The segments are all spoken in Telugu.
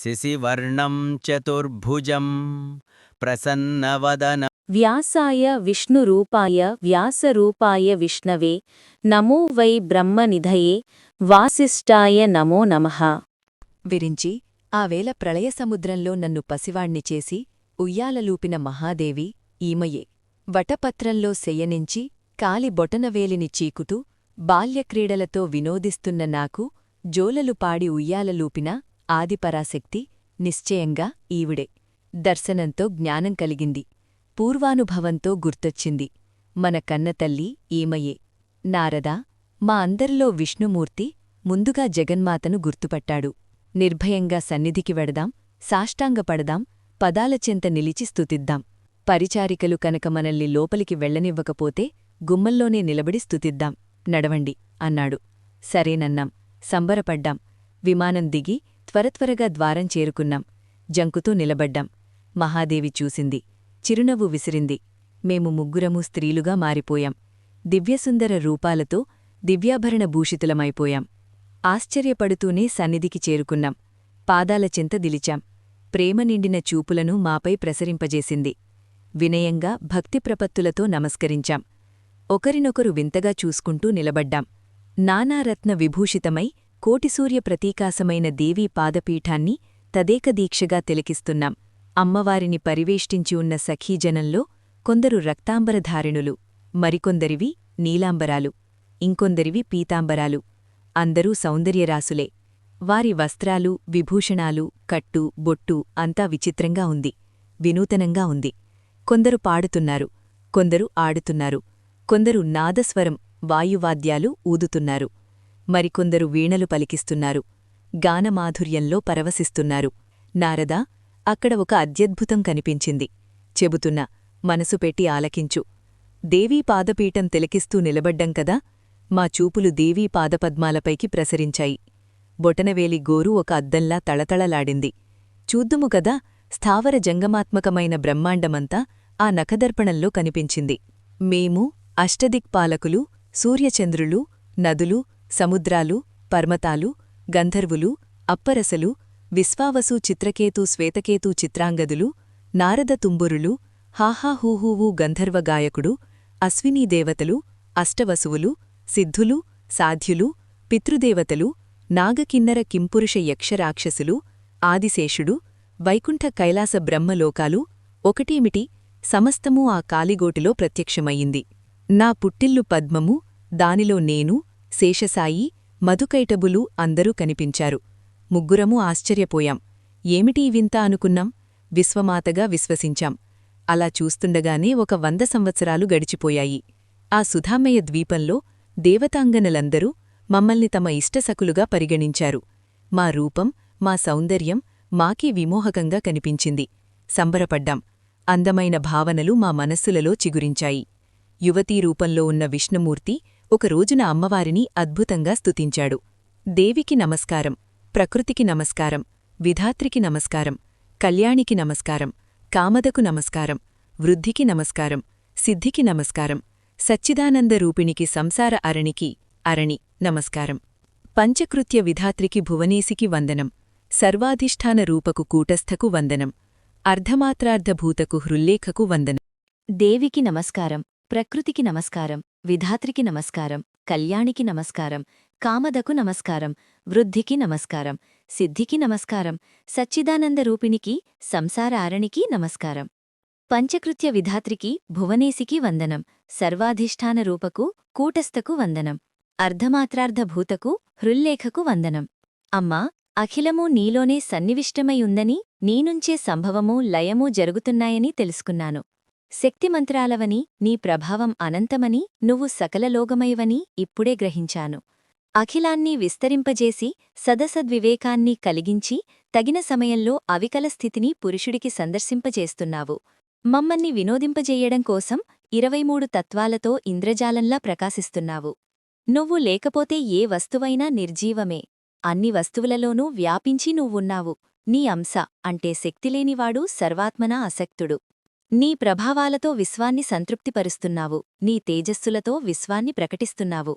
శశివర్ణం చతుర్భుజం ప్రసన్నవదన. వ్యాసాయ విష్ణురూపాయ వ్యాసరూపాయ విష్ణవే నమో వై బ్రహ్మనిధయే వాసిష్ఠాయ నమో నమః. విరించి ఆవేళ ప్రళయ సముద్రంలో నన్ను పసివాణ్ణి చేసి ఉయ్యాలలూపిన మహాదేవి ఈమయే. వటపత్రంలో శయనించి కాలి బొటనవేలిని చీకుతూ బాల్యక్రీడలతో వినోదిస్తున్న నాకు జోలలు పాడి ఉయ్యాలలూపిన ఆదిపరాశక్తి నిశ్చయంగా ఈవిడే. దర్శనంతో జ్ఞానం కలిగింది. పూర్వానుభవంతో గుర్తొచ్చింది. మన కన్నతల్లి ఈమయే. నారదా మా అందరిలో విష్ణుమూర్తి ముందుగా జగన్మాతను గుర్తుపట్టాడు. నిర్భయంగా సన్నిధికి వెడదాం సాష్టాంగపడదాం పదాలచెంత నిలిచి స్తుతిద్దాం. పరిచారికలు కనుక మనల్ని లోపలికి వెళ్ళనివ్వకపోతే గుమ్మల్లోనే నిలబడి స్తుతిద్దాం. నడవండి అన్నాడు. సరేనన్నాం సంబరపడ్డాం. విమానం దిగి త్వరత్వరగా ద్వారం చేరుకున్నాం. జంకుతూ నిలబడ్డాం. మహాదేవి చూసింది. చిరునవ్వు విసిరింది. మేము ముగ్గురము స్త్రీలుగా మారిపోయాం. దివ్యసుందర రూపాలతో దివ్యాభరణ భూషితులమైపోయాం. ఆశ్చర్యపడుతూనే సన్నిధికి చేరుకున్నాం. పాదాల చింత దిలిచాం. ప్రేమ నిండిన చూపులను మాపై ప్రసరింపజేసింది. వినయంగా భక్తిప్రపత్తులతో నమస్కరించాం. ఒకరినొకరు వింతగా చూసుకుంటూ నిలబడ్డాం. నానారత్న విభూషితమై కోటిసూర్య ప్రతీకాసమైన దేవీ పాదపీఠాన్ని తదేకదీక్షగా తిలకిస్తున్నాం. అమ్మవారిని పరివేష్టించి ఉన్న సఖీజనంలో కొందరు రక్తాంబరధారిణులు మరికొందరివి నీలాంబరాలు ఇంకొందరివి పీతాంబరాలు. అందరూ సౌందర్యరాసులే వారి వస్త్రాలు విభూషణాలు కట్టు బొట్టు అంతా విచిత్రంగా ఉంది. వినూతనంగా ఉంది. కొందరు పాడుతున్నారు. కొందరు ఆడుతున్నారు. కొందరు నాదస్వరం వాయువాద్యాలు ఊదుతున్నారు. మరికొందరు వీణలు పలికిస్తున్నారు. గానమాధుర్యంలో పరవశిస్తున్నారు. నారదా అక్కడ ఒక అత్యద్భుతం కనిపించింది. చెబుతున్నా మనసు పెట్టి ఆలకించు. దేవీ పాదపీఠం తిలకిస్తూ నిలబడ్డం కదా? మా చూపులు దేవీ పాదపద్మాలపైకి ప్రసరించాయి. బొటనవేలి గోరు ఒక అద్దంలా తళతళలాడింది. చూద్దుము కదా స్థావర జంగమాత్మకమైన బ్రహ్మాండమంతా ఆ నఖదర్పణంలో కనిపించింది. మేము అష్టదిక్పాలకులు సూర్యచంద్రులు నదులు సముద్రాలు పర్వతాలు గంధర్వులు అప్పరసలు విశ్వావసు చిత్రకేతు శ్వేతకేతు చిత్రాంగదులు నారద తుంబురులు హాహాహూహూవు గంధర్వ గాయకుడు అశ్వినీదేవతలు అష్టవసువులు సిద్ధులు సాధ్యులు పితృదేవతలు నాగకిన్నర కింపురుష యక్షరాక్షసులు ఆదిశేషుడు వైకుంఠ కైలాస బ్రహ్మలోకాలు ఒకటేమిటి? సమస్తమూ ఆ కాలిగోటిలో ప్రత్యక్షమయ్యింది. నా పుట్టిల్లు పద్మము దానిలో నేను శేషసాయి మధుకైటబులు అందరూ కనిపించారు. ముగ్గురమూ ఆశ్చర్యపోయాం. ఏమిటి వింత అనుకున్నాం? విశ్వమాతగా విశ్వసించాం. అలా చూస్తుండగానే ఒక వంద సంవత్సరాలు గడిచిపోయాయి. ఆ సుధామయ్య ద్వీపంలో దేవతాంగనలందరూ మమ్మల్ని తమ ఇష్టసకులుగా పరిగణించారు. మా రూపం మా సౌందర్యం మాకీ విమోహకంగా కనిపించింది. సంబరపడ్డాం. అందమైన భావనలు మా మనస్సులలో చిగురించాయి. యువతీ రూపంలో ఉన్న విష్ణుమూర్తి ఒక రోజున అమ్మవారిని అద్భుతంగా స్తుతించాడు. దేవికి నమస్కారం ప్రకృతికి నమస్కారం విధాత్రికి నమస్కారం కళ్యాణికి నమస్కారం కామదకు నమస్కారం వృద్ధికి నమస్కారం సిద్ధికి నమస్కారం సచ్చిదానంద రూపిణికి సంసార అరణికి అరణి నమస్కారం. పంచకృత్య విధాత్రికి భువనేసికి వందనం సర్వాధిష్టాన రూపకు కూటస్థకు వందనం అర్ధమాత్రార్ధభూతకు హృల్లేఖకు వందనం. దేవికి నమస్కారం ప్రకృతికి నమస్కారం విధాత్రికి నమస్కారం కళ్యాణికి నమస్కారం కామదకు నమస్కారం వృద్ధికి నమస్కారం సిద్ధికి నమస్కారం సచ్చిదానంద రూపిణికి సంసార ఆరణికి నమస్కారం. పంచకృత్య విధాత్రికి భువనేసికి వందనం సర్వాధిష్టాన రూపకు కూటస్థకు వందనం అర్ధమాత్రార్ధభూతకు హృల్లేఖకు వందనం. అమ్మా అఖిలమూ నీలోనే సన్నివిష్టమై ఉందని నీనుంచే సంభవమూ లయమూ జరుగుతున్నాయని తెలుసుకున్నాను. శక్తిమంత్రాలవని నీ ప్రభావం అనంతమని నువ్వు సకలలోగమైవని ఇప్పుడే గ్రహించాను. అఖిలాన్ని విస్తరింపజేసి సదసద్వివేకాన్ని కలిగించి తగిన సమయంలో అవికల స్థితిని పురుషుడికి సందర్శింపజేస్తున్నావు. మమ్మల్ని వినోదింపజేయడం కోసం ఇరవై మూడు తత్వాలతో ఇంద్రజాలంలా ప్రకాశిస్తున్నావు. నువ్వు లేకపోతే ఏ వస్తువైనా నిర్జీవమే. అన్ని వస్తువులలోనూ వ్యాపించి నువ్వున్నావు. నీ అంశ అంటే శక్తిలేనివాడు సర్వాత్మనా అసక్తుడు. నీ ప్రభావాలతో విశ్వాన్ని సంతృప్తిపరుస్తున్నావు. నీ తేజస్సులతో విశ్వాన్ని ప్రకటిస్తున్నావు.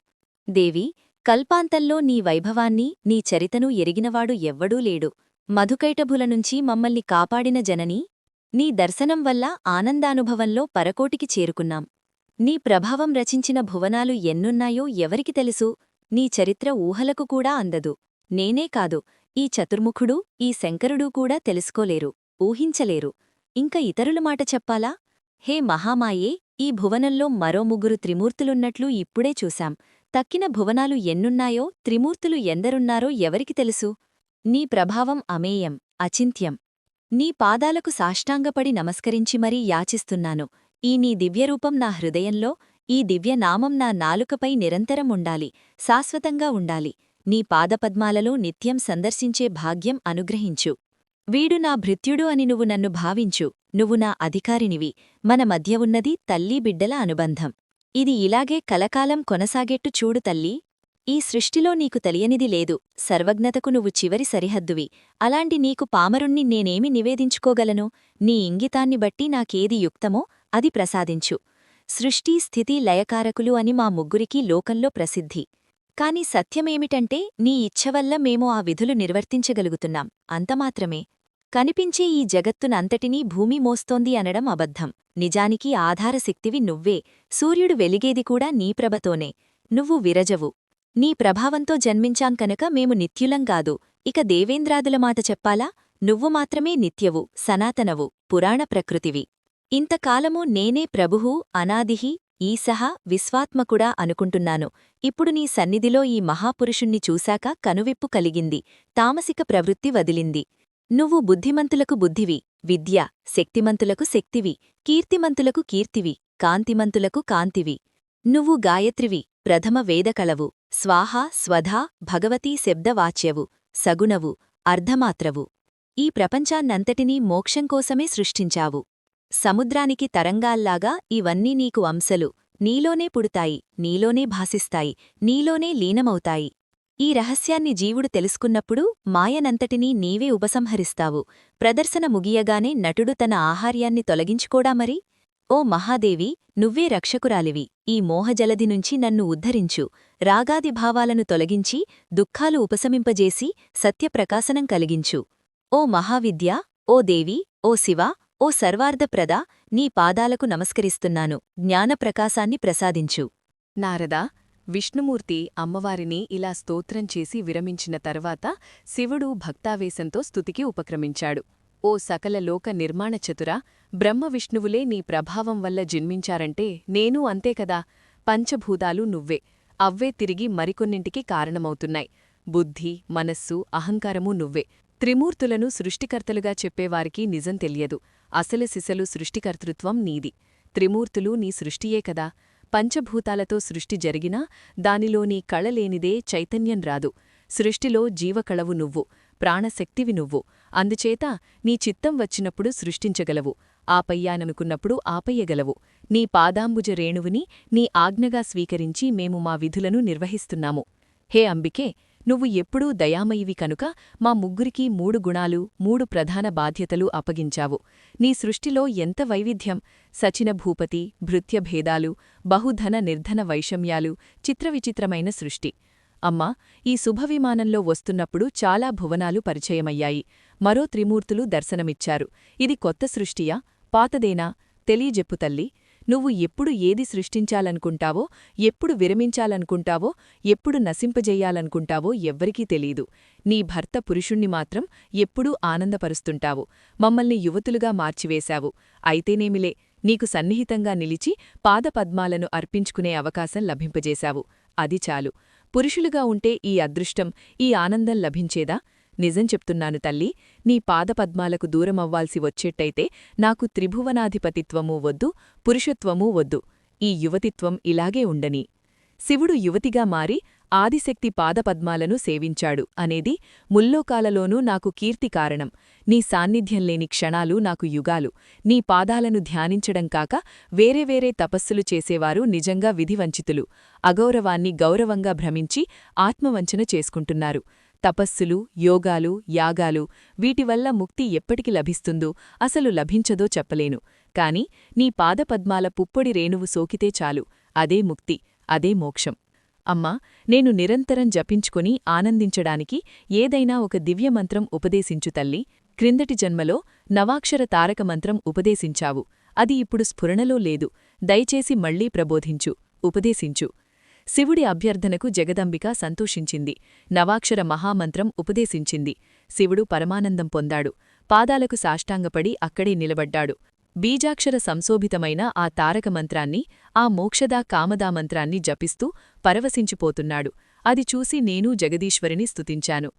దేవి కల్పాంతంలో నీ వైభవాన్ని నీ చరితను ఎరిగినవాడు ఎవ్వడూ లేడు. మధుకైటభుల నుంచి మమ్మల్ని కాపాడిన జననీ నీ దర్శనం వల్ల ఆనందానుభవంలో పరకోటికి చేరుకున్నాం. నీ ప్రభావం రచించిన భువనాలు ఎన్నున్నాయో ఎవరికి తెలుసు? నీ చరిత్ర ఊహలకు కూడా అందదు. నేనే కాదు. ఈ చతుర్ముఖుడు ఈ శంకరుడూ కూడా తెలుసుకోలేరు ఊహించలేరు. ఇంక ఇతరుల మాట చెప్పాలా? హే మహామాయే ఈ భువనంలో మరో ముగ్గురు త్రిమూర్తులున్నట్లు ఇప్పుడే చూశాం. తక్కిన భువనాలు ఎన్నున్నాయో త్రిమూర్తులు ఎందరున్నారో ఎవరికి తెలుసు? నీ ప్రభావం అమేయం అచింత్యం. నీ పాదాలకు సాష్టాంగపడి నమస్కరించి మరీ యాచిస్తున్నాను. ఈ నీ దివ్యరూపం నా హృదయంలో ఈ దివ్యనామం నా నాలుకపై నిరంతరం ఉండాలి శాశ్వతంగా ఉండాలి. నీ పాదపద్మాలలో నిత్యం సందర్శించే భాగ్యం అనుగ్రహించు. వీడు నా భృత్యుడు అని నువ్వు నన్ను భావించు. నువ్వు నా అధికారినివి. మన మధ్య ఉన్నది తల్లీ బిడ్డల అనుబంధం. ఇది ఇలాగే కలకాలం కొనసాగేట్టు చూడు తల్లీ. ఈ సృష్టిలో నీకు తెలియనిది లేదు. సర్వజ్ఞతకు నువ్వు చివరి సరిహద్దువి. అలాంటి నీకు పామరుణ్ణి నేనేమి నివేదించుకోగలను? నీ ఇంగితాన్ని బట్టి నాకేది యుక్తమో అది ప్రసాదించు. సృష్టి స్థితి లయకారకులు అని మా ముగ్గురికీ లోకంలో ప్రసిద్ధి. కాని సత్యమేమిటంటే నీ ఇచ్ఛవల్ల మేము ఆ విధులు నిర్వర్తించగలుగుతున్నాం. అంతమాత్రమే కనిపించే ఈ జగత్తునంతటినీ భూమి మోస్తోంది అనడం అబద్ధం. నిజానికి ఆధారశక్తివి నువ్వే. సూర్యుడు వెలిగేది కూడా నీ ప్రభతోనే. నువ్వు విరజవు. నీ ప్రభావంతో జన్మించాం కనుక మేము నిత్యులంగాదు ఇక దేవేంద్రాదుల మాట చెప్పాలా? నువ్వు మాత్రమే నిత్యవు సనాతనవు పురాణ ప్రకృతివి. ఇంతకాలము నేనే ప్రభువు అనాదిహి ఈసహా విశ్వాత్మకుడా అనుకుంటున్నాను. ఇప్పుడు నీ సన్నిధిలో ఈ మహాపురుషుణ్ణి చూశాక కనువిప్పు కలిగింది. తామసిక ప్రవృత్తి వదిలింది. నువ్వు బుద్ధిమంతులకు బుద్ధివి. విద్య శక్తిమంతులకు శక్తివి. కీర్తిమంతులకు కీర్తివి. కాంతిమంతులకు కాంతివి. నువ్వు గాయత్రివి. ప్రథమ వేదకళవు స్వాహా స్వధా భగవతీ శబ్దవాచ్యవు. సగుణవు. అర్ధమాత్రవు. ఈ ప్రపంచాన్నంతటినీ మోక్షంకోసమే సృష్టించావు. సముద్రానికి తరంగాల్లాగా ఇవన్నీ నీకు అంశలు. నీలోనే పుడతాయి నీలోనే భాసిస్తాయి నీలోనే లీనమవుతాయి. ఈ రహస్యాన్ని జీవుడు తెలుసుకున్నప్పుడు మాయనంతటినీ నీవే ఉపసంహరిస్తావు. ప్రదర్శన ముగియగానే నటుడు తన ఆహార్యాన్ని తొలగించుకోడా మరి? ఓ మహాదేవి నువ్వే రక్షకురాలివి. ఈ మోహజలది నుంచి నన్ను ఉద్ధరించు. రాగాది భావాలను తొలగించి దుఃఖాలు ఉపశమింపజేసి సత్యప్రకాశనం కలిగించు. ఓ మహావిద్య ఓ దేవి ఓ శివ ఓ సర్వార్ధప్రద నీ పాదాలకు నమస్కరిస్తున్నాను. జ్ఞానప్రకాశాన్ని ప్రసాదించు. నారదా విష్ణుమూర్తి అమ్మవారిని ఇలా స్తోత్రం చేసి విరమించిన తర్వాత శివుడు భక్తావేశంతో స్తుతికి ఉపక్రమించాడు. ఓ సకల లోక నిర్మాణ చతురా బ్రహ్మవిష్ణువులే నీ ప్రభావం వల్ల జన్మించారంటే నేనూ అంతేకదా పంచభూతాలు నువ్వే. అవ్వే తిరిగి మరికొన్నింటికి కారణమవుతున్నాయి. బుద్ధి మనస్సు అహంకారమూ నువ్వే. త్రిమూర్తులను సృష్టికర్తలుగా చెప్పేవారికి నిజం తెలియదు. అసలు సిసలు సృష్టికర్తృత్వం నీది. త్రిమూర్తులు నీ సృష్టియే కదా. పంచభూతాలతో సృష్టి జరిగినా దానిలోని కళలేనిదే చైతన్యం రాదు. సృష్టిలో జీవకళవు నువ్వు ప్రాణశక్తివి నువ్వు. అందుచేత నీ చిత్తం వచ్చినప్పుడు సృష్టించగలవు. ఆపయ్యాననుకున్నప్పుడు ఆపయ్యగలవు నీ పాదాంబుజ రేణువుని నీ ఆజ్ఞగా స్వీకరించి మేము మా విధులను నిర్వహిస్తున్నాము. హే అంబికే నువ్వు ఎప్పుడూ దయామయివి కనుక మా ముగ్గురికి మూడు గుణాలు మూడు ప్రధాన బాధ్యతలు అప్పగించావు. నీ సృష్టిలో ఎంత వైవిధ్యం? సచిన భూపతి భృత్యభేదాలు బహుధన నిర్ధన వైషమ్యాలు చిత్రవిచిత్రమైన సృష్టి. అమ్మా ఈ శుభవిమానంలో వస్తున్నప్పుడు చాలా భువనాలు పరిచయమయ్యాయి. మరో త్రిమూర్తులు దర్శనమిచ్చారు. ఇది కొత్త సృష్టియా? పాతదేనా? తెలియజెప్పు తల్లి. నువ్వు ఎప్పుడు ఏది సృష్టించాలనుకుంటావో ఎప్పుడు విరమించాలనుకుంటావో ఎప్పుడు నశింపజేయాలనుకుంటావో ఎవ్వరికీ తెలీదు. నీ భర్త పురుషుణ్ణి మాత్రం ఎప్పుడూ ఆనందపరుస్తుంటావు. మమ్మల్ని యువతులుగా మార్చివేశావు. అయితేనేమిలే నీకు సన్నిహితంగా నిలిచి పాదపద్మాలను అర్పించుకునే అవకాశం లభింపజేశావు. అది చాలు. పురుషులుగా ఉంటే ఈ అదృష్టం ఈ ఆనందం లభించేదా? నిజం చెప్తున్నాను తల్లి నీ పాదపద్మాలకు దూరమవ్వాల్సి వచ్చేట్టయితే నాకు త్రిభువనాధిపతిత్వమూ వద్దు పురుషత్వమూ వద్దు. ఈ యువతిత్వం ఇలాగే ఉండని. శివుడు యువతిగా మారి ఆదిశక్తి పాదపద్మాలను సేవించాడు అనేది ముల్లోకాలలోనూ నాకు కీర్తి కారణం. నీ సాన్నిధ్యం లేని క్షణాలు నాకు యుగాలు. నీ పాదాలను ధ్యానించడం కాక వేరే వేరే తపస్సులు చేసేవారు నిజంగా విధివంచితులు. అగౌరవాన్ని గౌరవంగా భ్రమించి ఆత్మవంచన చేసుకుంటున్నారు. తపస్సులు యోగాలు యాగాలు వీటివల్ల ముక్తి ఎప్పటికి లభిస్తుందో అసలు లభించదో చెప్పలేను. కాని నీ పాదపద్మాల పుప్పొడి రేణువు సోకితే చాలు. అదే ముక్తి అదే మోక్షం. అమ్మా నేను నిరంతరం జపించుకొని ఆనందించడానికి ఏదైనా ఒక దివ్యమంత్రం ఉపదేశించు తల్లి. క్రిందటి జన్మలో నవాక్షర తారక మంత్రం ఉపదేశించావు. అది ఇప్పుడు స్ఫురణలో లేదు. దయచేసి మళ్ళీ ప్రబోధించు ఉపదేశించు. శివుడి అభ్యర్థనకు జగదంబిక సంతోషించింది. నవాక్షర మహామంత్రం ఉపదేశించింది. శివుడు పరమానందం పొందాడు. పాదాలకు సాష్టాంగపడి అక్కడే నిలబడ్డాడు. బీజాక్షర సంశోభితమైన ఆ తారక మంత్రాన్ని ఆ మోక్షదా కామదా మంత్రాన్ని జపిస్తూ పరవశించిపోతున్నాడు. అది చూసి నేనూ జగదీశ్వరిని స్తుతించాను.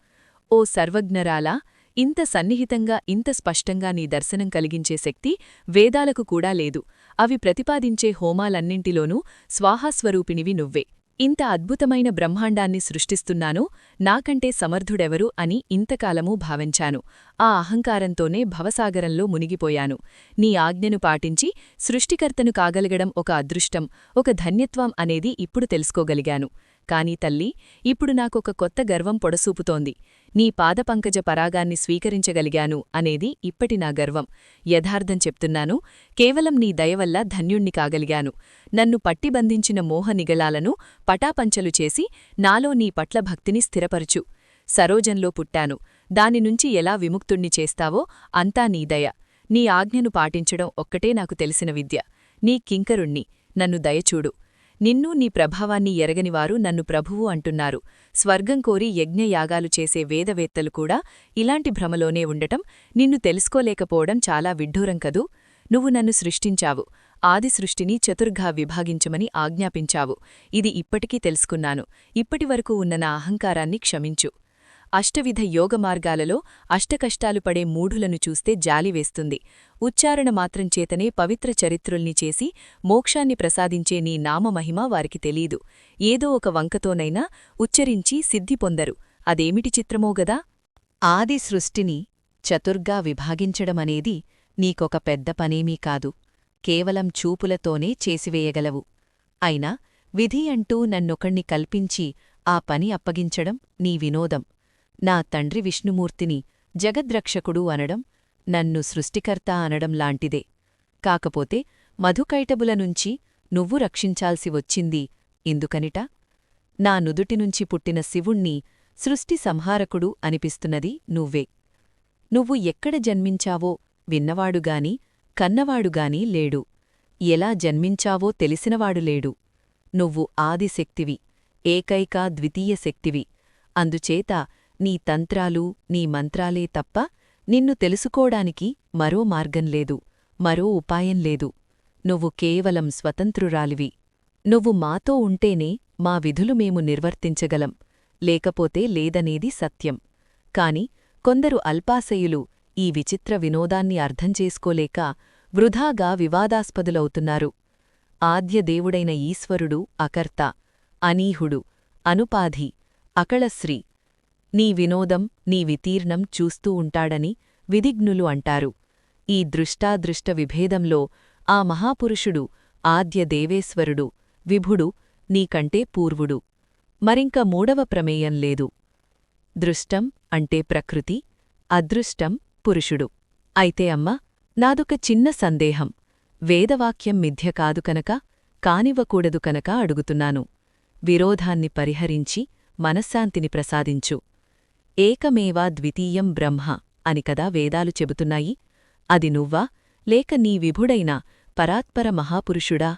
ఓ సర్వజ్ఞరాలా ఇంత సన్నిహితంగా ఇంత స్పష్టంగా నీ దర్శనం కలిగించే శక్తి వేదాలకు కూడా లేదు. అవి ప్రతిపాదించే హోమాలన్నింటిలోనూ స్వాహాస్వరూపిణివి నువ్వే. ఇంత అద్భుతమైన బ్రహ్మాండాన్ని సృష్టిస్తున్నానో నాకంటే సమర్థుడెవరు అని ఇంతకాలమూ భావించాను. ఆ అహంకారంతోనే భవసాగరంలో మునిగిపోయాను. నీ ఆజ్ఞను పాటించి సృష్టికర్తను కాగలగడం ఒక అదృష్టం ఒక ధన్యత్వం అనేది ఇప్పుడు తెలుసుకోగలిగాను. కాని తల్లి ఇప్పుడు నాకొక కొత్త గర్వం పొడసూపుతోంది. నీ పాదపంకజ పరాగాన్ని స్వీకరించగలిగాను అనేది ఇప్పటి నా గర్వం. యథార్థం చెప్తున్నాను కేవలం నీ దయవల్ల ధన్యుణ్ణి కాగలిగాను. నన్ను పట్టిబంధించిన మోహ నిగళాలను పటాపంచలు చేసి నాలో నీ పట్ల భక్తిని స్థిరపరచు. సరోజంలో పుట్టాను. దానినుంచి ఎలా విముక్తుణ్ణి చేస్తావో అంతా నీ దయ. నీ ఆజ్ఞను పాటించడం ఒక్కటే నాకు తెలిసిన విద్య. నీ కింకరుణ్ణి. నన్ను దయచూడు. నిన్ను నీ ప్రభావాన్ని ఎరగనివారు నన్ను ప్రభువు అంటున్నారు. స్వర్గం కోరి యజ్ఞయాగాలు చేసే వేదవేత్తలు కూడా ఇలాంటి భ్రమలోనే ఉండటం నిన్ను తెలుసుకోలేకపోవడం చాలా విడ్డూరం కదూ? నువ్వు నన్ను సృష్టించావు. ఆది సృష్టిని చతుర్ఘా విభాగించమని ఆజ్ఞాపించావు. ఇది ఇప్పటికీ తెలుసుకున్నాను. ఇప్పటివరకు ఉన్న నా అహంకారాన్ని క్షమించు. అష్టవిధ యోగమార్గాలలో అష్టకష్టాలు పడే మూఢులను చూస్తే జాలివేస్తుంది ఉచ్చారణ మాత్రం చేతనే పవిత్ర చరిత్రుల్ని చేసి మోక్షాన్ని ప్రసాదించే నీ నామమహిమ వారికి తెలీదు. ఏదో ఒక వంకతోనైనా ఉచ్చరించి సిద్ధి పొందరు. అదేమిటి చిత్రమోగదా ఆది సృష్టిని చతుర్గా విభాగించడమనేది నీకొక పెద్ద పనేమీ కాదు. కేవలం చూపులతోనే చేసివేయగలవు. అయినా విధి అంటూ నన్నొకణ్ణి కల్పించి ఆ పని అప్పగించడం నీ వినోదం. నా తండ్రి విష్ణుమూర్తిని జగద్రక్షకుడు అనడం నన్ను సృష్టికర్త అనడం లాంటిదే. కాకపోతే మధుకైటబుల నుంచి నువ్వు రక్షించాల్సి వచ్చింది ఇందుకనిట నా నుదుటినుంచి పుట్టిన శివుణ్ణి సృష్టి సంహారకుడు అనిపిస్తున్నది నువ్వే. నువ్వు ఎక్కడ జన్మించావో విన్నవాడుగాని కన్నవాడుగాని లేడు. ఎలా జన్మించావో తెలిసినవాడు లేడు. నువ్వు ఆదిశక్తివి ఏకైక ద్వితీయ శక్తివి. అందుచేత నీ తంత్రాలు నీ మంత్రాలే తప్ప నిన్ను తెలుసుకోడానికి మరో మార్గం లేదు మరో ఉపాయం లేదు. నువ్వు కేవలం స్వతంత్రురాలివి. నువ్వు మాతో ఉంటేనే మా విధులు మేము నిర్వర్తించగలం లేకపోతే లేదనేది సత్యం. కాని కొందరు అల్పాశయులు ఈ విచిత్ర వినోదాన్ని అర్థం చేసుకోలేక వృధాగా వివాదాస్పదులవుతున్నారు. ఆద్యదేవుడైన ఈశ్వరుడు అకర్త అనీహుడు అనుపాధి అకళశ్రీ నీ వినోదం నీ వితీర్ణం చూస్తూ ఉంటాడని విధిజ్ఞులు అంటారు. ఈ దృష్టాదృష్ట విభేదంలో ఆ మహాపురుషుడు ఆద్య దేవేశ్వరుడు విభుడు నీకంటే పూర్వుడు. మరింక మూడవ ప్రమేయం లేదు. దృష్టం అంటే ప్రకృతి అదృష్టం పురుషుడు. అయితే అమ్మ నాదొక చిన్న సందేహం. వేదవాక్యం మిథ్య కాదు కనుక కానివ్వకూడదు కనుక అడుగుతున్నాను. విరోధాన్ని పరిహరించి మనశ్శాంతిని ప్రసాదించు. ఏకమేవా ద్వితీయం బ్రహ్మ అని కదా వేదాలు చెబుతున్నాయి. అది నువ్వా? లేక నీ విభుడైన పరాత్పర మహాపురుషుడా?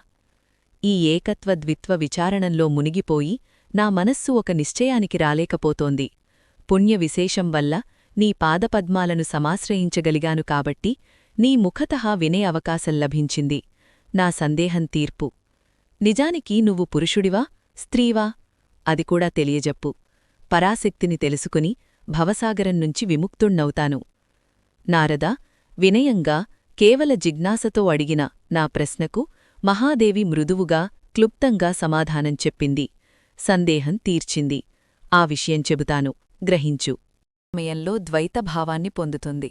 ఈ ఏకత్వ ద్విత్వ విచారణంలో మునిగిపోయి నా మనస్సు ఒక నిశ్చయానికి రాలేకపోతోంది. పుణ్య విశేషం వల్ల నీ పాదపద్మాలను సమాశ్రయించగలిగాను కాబట్టి నీ ముఖతః వినే అవకాశం లభించింది. నా సందేహం తీర్పు. నిజానికి నువ్వు పురుషుడివా? స్త్రీవా? అది కూడా తెలియజెప్పు. పరాశక్తిని తెలుసుకుని భవసాగరం నుంచి విముక్తుణ్ణవుతాను. నారద వినయంగా కేవల జిజ్ఞాసతో అడిగిన నా ప్రశ్నకు మహాదేవి మృదువుగా క్లుప్తంగా సమాధానం చెప్పింది. సందేహం తీర్చింది. ఆ విషయం చెబుతాను. గ్రహించు. సమయంలో ద్వైతభావాన్ని పొందుతుంది.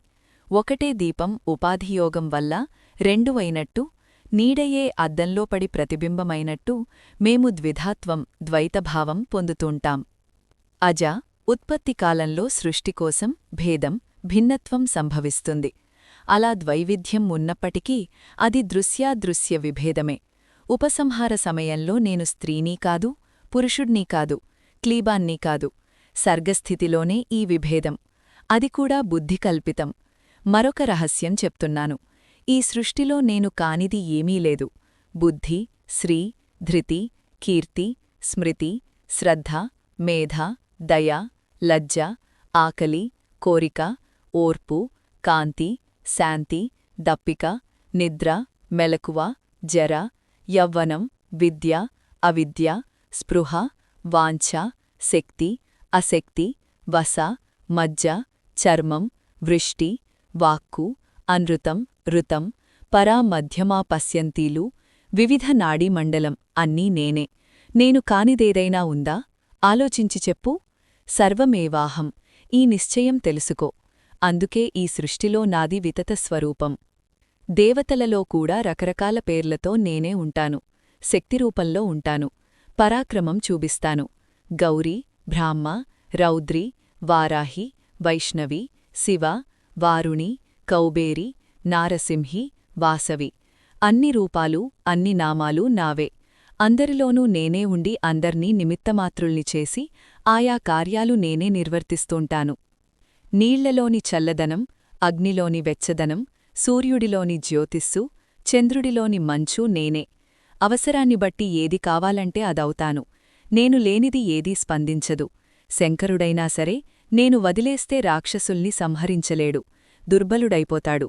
ఒకటే దీపం ఉపాధియోగం వల్ల రెండువైనట్టు నీడయే అద్దంలో పడి ప్రతిబింబమైనట్టు మేము ద్విధాత్వం ద్వైతభావం పొందుతుంటాం. అజ ఉత్పత్తి కాలంలో సృష్టి కోసం భేదం భిన్నత్వం సంభవిస్తుంది. అలా ద్వైవిధ్యం ఉన్నప్పటికీ అది దృశ్యాదృశ్య విభేదమే. ఉపసంహార సమయంలో నేను స్త్రీనీ కాదు పురుషుడ్నీ కాదు క్లీబాన్నీ కాదు. సర్గస్థితిలోనే ఈ విభేదం. అది కూడా బుద్ధి కల్పితం. మరొక రహస్యం చెప్తున్నాను. ఈ సృష్టిలో నేను కానిది ఏమీ లేదు. బుద్ధి శ్రీ ధృతి కీర్తి స్మృతి శ్రద్ధ మేధ దయ లజ్జ ఆకలి కోరిక ఓర్పు కాంతి శాంతి దప్పిక నిద్ర మెలకువ జర యవ్వనం విద్య అవిద్య స్పృహ వాంఛ శక్తి అశక్తి వస మజ్జ చర్మం వృష్టి వాక్కు అనృతం ఋతం పరా మధ్యమా పశ్యంతీలు వివిధ నాడీమండలం అన్నీ నేనే. నేను కానిదేదైనా ఉందా? ఆలోచించి చెప్పు. సర్వమేవాహం. ఈ నిశ్చయం తెలుసుకో. అందుకే ఈ సృష్టిలో నాది వితత స్వరూపం. దేవతలలో కూడా రకరకాల పేర్లతో నేనే ఉంటాను. శక్తిరూపంలో ఉంటాను. పరాక్రమం చూపిస్తాను. గౌరీ బ్రాహ్మ రౌద్రి వారాహి వైష్ణవి శివ వారుణి కౌబేరి నారసింహి వాసవి. అన్ని రూపాలు అన్ని నామాలు నావే. అందరిలోనూ నేనే ఉండి అందర్నీ నిమిత్తమాత్రుల్ని చేసి ఆయా కార్యాలు నేనే నిర్వర్తిస్తుంటాను. నీళ్ళలోని చల్లదనం అగ్నిలోని వెచ్చదనం సూర్యుడిలోని జ్యోతిస్సు చంద్రుడిలోని మంచు నేనే. అవసరాన్ని బట్టి ఏది కావాలంటే అదవుతాను. నేను లేనిది ఏదీ స్పందించదు. శంకరుడైనా సరే నేను వదిలేస్తే రాక్షసుల్ని సంహరించలేడు. దుర్బలుడైపోతాడు.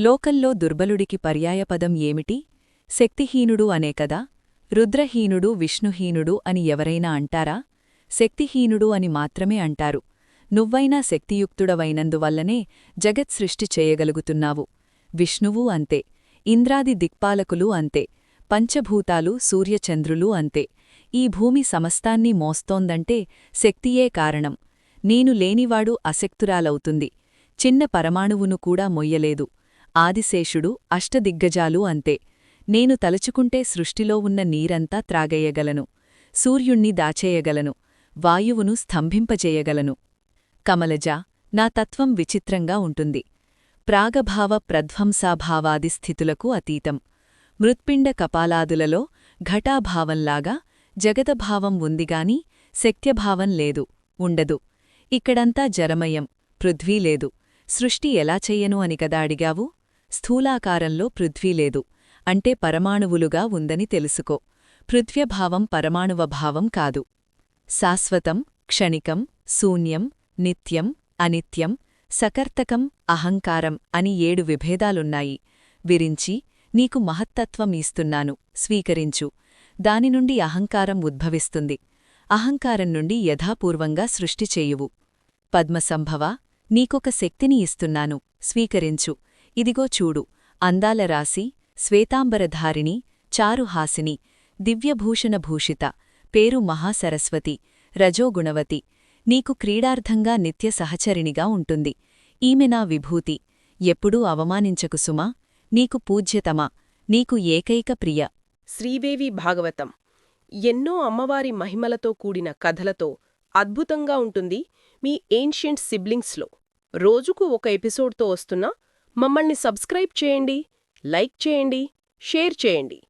లోకల్లో దుర్బలుడికి పర్యాయపదం ఏమిటి? శక్తిహీనుడు అనే కదా? రుద్రహీనుడు విష్ణుహీనుడు అని ఎవరైనా అంటారా? శక్తిహీనుడు అని మాత్రమే అంటారు. నువ్వైనా శక్తియుక్తుడవైనందువల్లనే జగత్ సృష్టి చేయగలుగుతున్నావు. విష్ణువు అంతే. ఇంద్రాది దిక్పాలకులు అంతే. పంచభూతాలు సూర్యచంద్రులు అంతే. ఈ భూమి సమస్తాన్ని మోస్తోందంటే శక్తియే కారణం. నేను లేనివాడు అశక్తురాలవుతుంది. చిన్న పరమాణువును కూడా మొయ్యలేదు. ఆదిశేషుడు అష్టదిగ్గజాలు అంతే. నేను తలుచుకుంటే సృష్టిలో ఉన్న నీరంతా త్రాగేయగలను. సూర్యుణ్ణి దాచేయగలను. వాయువును స్తంభింపజేయగలను. కమలజ నా తత్వం విచిత్రంగా ఉంటుంది. ప్రాగభావ ప్రధ్వంసాభావాది స్థితులకు అతీతం. మృత్పిండ కపాలాదులలో ఘటాభావంలాగా జగతభావం ఉందిగాని శక్త్యభావం లేదు ఉండదు. ఇక్కడంతా జరమయం పృథ్వీ లేదు. సృష్టి ఎలా చెయ్యను అని కదా అడిగావు? స్థూలాకారంలో పృథ్వీ లేదు. అంటే పరమాణువులుగా ఉందని తెలుసుకో. పృథ్వ్యభావం పరమాణువభావం కాదు. శాశ్వతం క్షణికం శూన్యం నిత్యం అనిత్యం సకర్తకం అహంకారం అని ఏడు విభేదాలున్నాయి. విరించి నీకు మహత్తత్వం ఇస్తున్నాను. స్వీకరించు. దానినుండి అహంకారం ఉద్భవిస్తుంది. అహంకారం నుండి యథాపూర్వంగా సృష్టి చేయువు. పద్మసంభవ నీకొక శక్తిని ఇస్తున్నాను. స్వీకరించు. ఇదిగో చూడు. అందాల రాశి శ్వేతాంబరధారిణి చారుహాసిని దివ్యభూషణభూషిత. పేరు మహాసరస్వతి రజోగుణవతి. నీకు క్రీడార్థంగా నిత్య సహచరిణిగా ఉంటుంది. ఈమె నా విభూతి. ఎప్పుడూ అవమానించకు సుమా. నీకు పూజ్యతమా. నీకు ఏకైక ప్రియ. శ్రీదేవి భాగవతం. ఎన్నో అమ్మవారి మహిమలతో కూడిన కథలతో అద్భుతంగా ఉంటుంది మీ ఏన్షియంట్ సిబ్లింగ్స్లో. రోజుకు ఒక ఎపిసోడ్తో వస్తున్నా మమ్మల్ని సబ్స్క్రైబ్ చేయండి లైక్ చేయండి షేర్ చేయండి.